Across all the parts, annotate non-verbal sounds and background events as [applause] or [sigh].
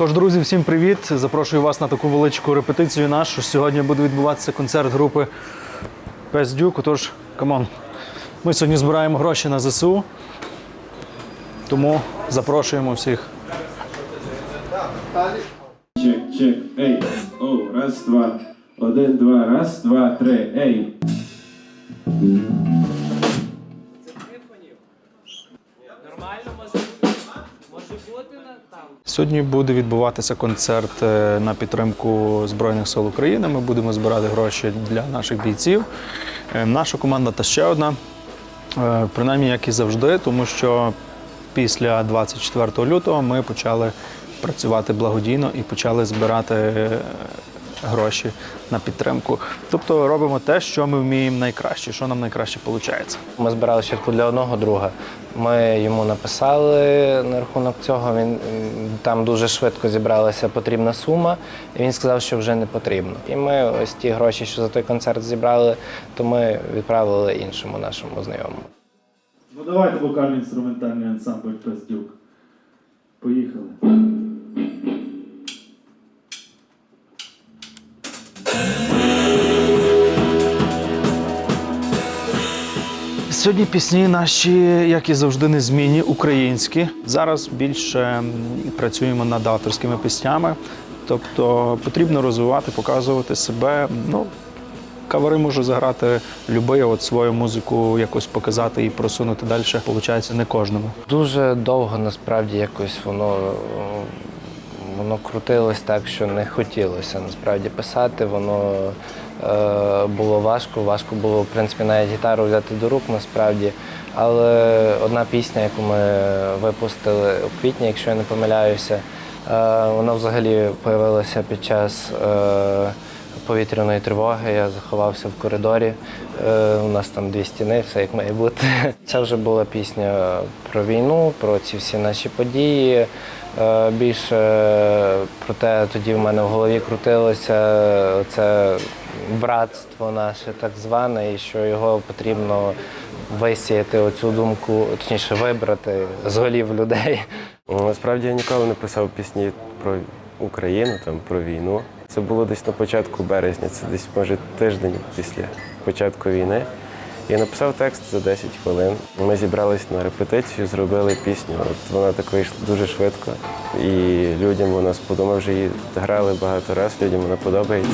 Тож, друзі, всім привіт! Запрошую вас на таку величку репетицію нашу. Сьогодні буде відбуватися концерт групи Пес Дюк. Отож, камон. Ми сьогодні збираємо гроші на ЗСУ, тому запрошуємо всіх. Чек, чек, ей, оу, раз, два, один, два, раз, два, три, ей. Сьогодні буде відбуватися концерт е, на підтримку Збройних сил України. Ми будемо збирати гроші для наших бійців. Е, Наша команда та ще одна, е, принаймні як і завжди, тому що після 24 лютого ми почали працювати благодійно і почали збирати гроші на підтримку. Тобто робимо те, що ми вміємо найкраще, що нам найкраще виходить. Ми збирали щитку для одного друга. Ми йому написали на рахунок цього. Він там дуже швидко зібралася потрібна сума, і він сказав, що вже не потрібно. І ми ось ті гроші, що за той концерт зібрали, то ми відправили іншому нашому знайомому. Ну давайте вокально інструментальний ансамбль Пездюк. Поїхали. Сьогодні пісні наші, як і завжди, незмінні, українські. Зараз більше працюємо над авторськими піснями. Тобто потрібно розвивати, показувати себе. Ну, кавери може заграти любий, от свою музику якось показати і просунути далі. Получається не кожному. Дуже довго насправді якось воно, воно крутилось так, що не хотілося насправді писати. Воно було важко. Важко було, в принципі, навіть гітару взяти до рук насправді. Але одна пісня, яку ми випустили у квітні, якщо я не помиляюся, е, вона взагалі з'явилася під час. Е, повітряної тривоги. Я заховався в коридорі. Е, у нас там дві стіни, все як має бути. [laughs] Це вже була пісня про війну, про ці всі наші події. Е, більше про те, тоді в мене в голові крутилося це братство наше так зване, і що його потрібно висіяти оцю думку, точніше вибрати з голів людей. Насправді я ніколи не писав пісні про Україну, там, про війну. Це було десь на початку березня, це десь, може, тиждень після початку війни. Я написав текст за 10 хвилин. Ми зібрались на репетицію, зробили пісню. От вона так вийшла дуже швидко. І людям вона сподобала, вже її грали багато разів, людям вона подобається.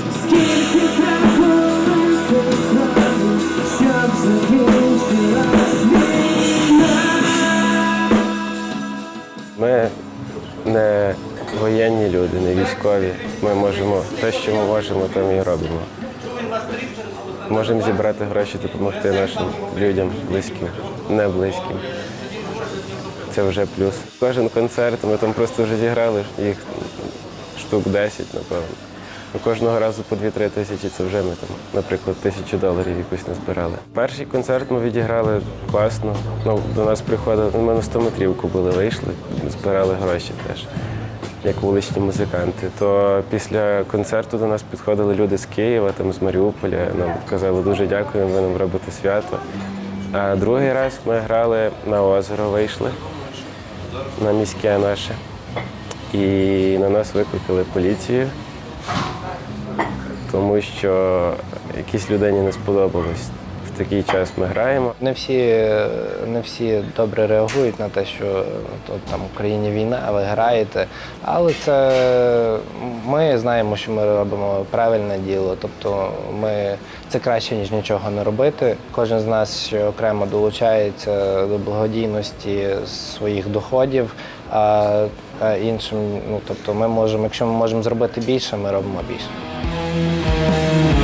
Не воєнні люди, не військові. Ми можемо те, що ми можемо, то ми і робимо. Можемо зібрати гроші, допомогти нашим людям, близьким, не близьким. Це вже плюс. Кожен концерт ми там просто вже зіграли їх штук 10, напевно. Ну, Кожного разу по 2-3 тисячі це вже ми там, наприклад, тисячу доларів якусь назбирали. Перший концерт ми відіграли класно. Ну, до нас приходили, ми на 100 метрівку були, вийшли, збирали гроші теж, як вуличні музиканти. То після концерту до нас підходили люди з Києва, там з Маріуполя. Нам казали дуже дякуємо, ви нам робите свято. А другий раз ми грали на озеро, вийшли на міське наше. І на нас викликали поліцію тому що якійсь людині не сподобалось. В такий час ми граємо. Не всі, не всі добре реагують на те, що то, там в Україні війна, ви граєте. Але це ми знаємо, що ми робимо правильне діло. Тобто ми це краще, ніж нічого не робити. Кожен з нас ще окремо долучається до благодійності своїх доходів. А іншим, ну тобто, ми можемо, якщо ми можемо зробити більше, ми робимо більше. Thank you.